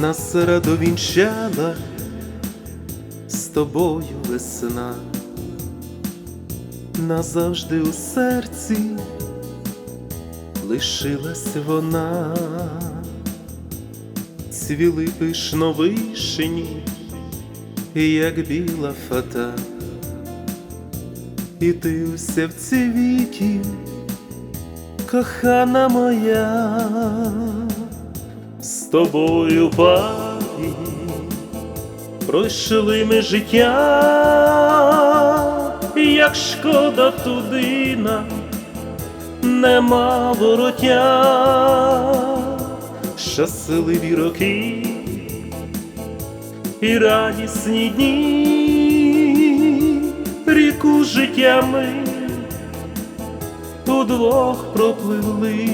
нас радовінчала з тобою весна, назавжди у серці лишилась вона, цвіли пишно вишені, як біла фата, і ти уся в цвіті, кохана моя, тобою парі пройшли ми життя, як шкода туди нам нема вороття, щасливі роки і радісні дні, ріку життя ми удвох пропливли,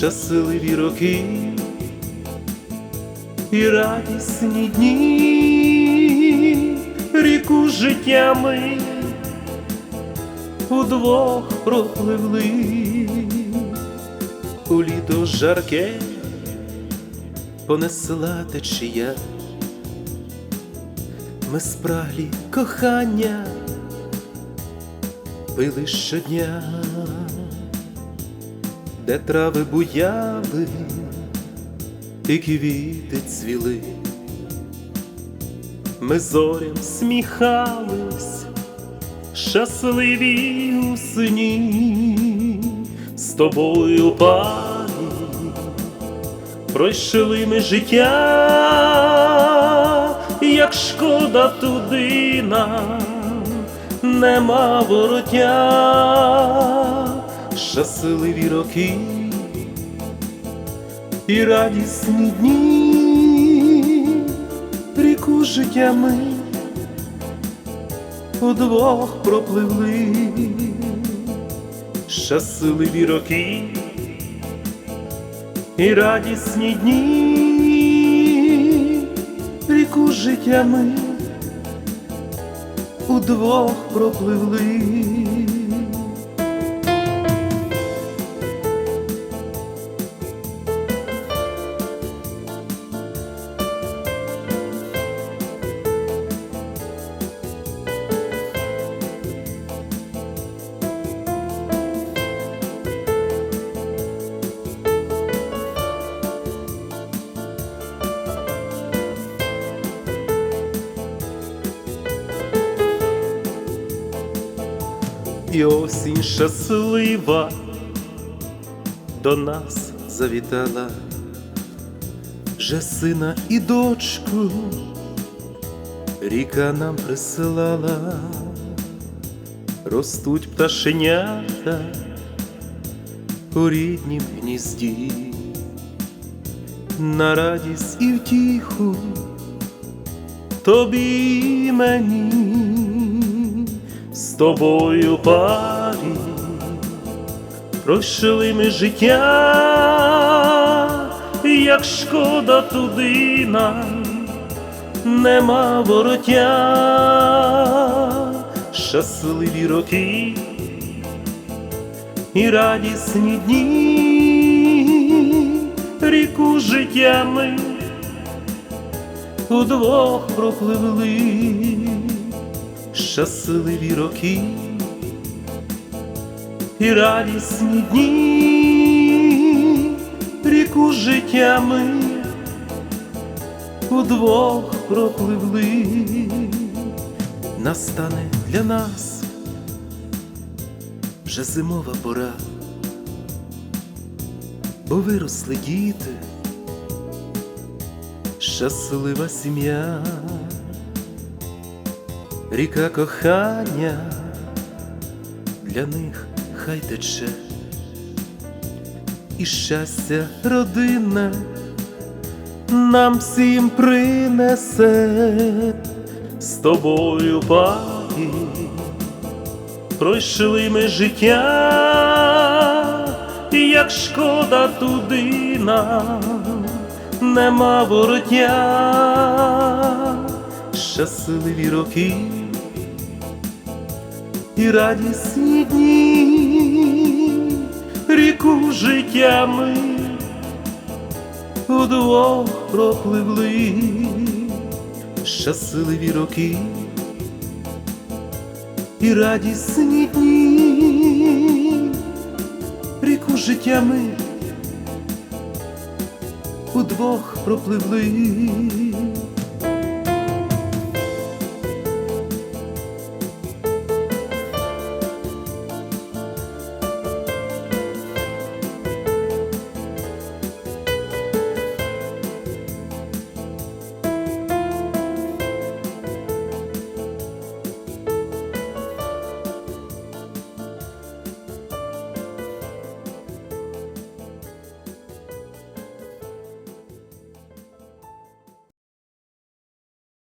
щасливі роки і радісні дні, ріку життя ми удвох пропливли. У літо жарке понесла течія. Ми спраглі кохання пили щодня, де трави буяли і квіти цвіли. Ми зорям сміхались, щасливі у сні, з тобою парі пройшли ми життя, як шкода туди нам нема вороття, щасливі роки і радісні дні, ріку життя ми удвох пропливли, щасливі роки і радісні дні, ріку життя ми удвох пропливли. І осінь щаслива до нас завітала, вже сина і дочку ріка нам присилала, ростуть пташенята у ріднім гнізді, на радість і втіху тобі і мені з тобою парі пройшли ми життя, як шкода туди нам нема вороття, щасливі роки і радісні дні, ріку життя ми удвох пропливли щасливі роки і радісні дні, ріку життя ми удвох пропливли, настане для нас вже зимова пора, бо виросли діти, щаслива сім'я ріка кохання. Для них хай тече, і щастя родинне нам всім принесе. З тобою парі пройшли ми життя, як шкода туди нам нема вороття щасливі роки і радісні дні, ріку життя ми удвох пропливли. Щасливі роки і радісні дні, ріку життя ми удвох пропливли.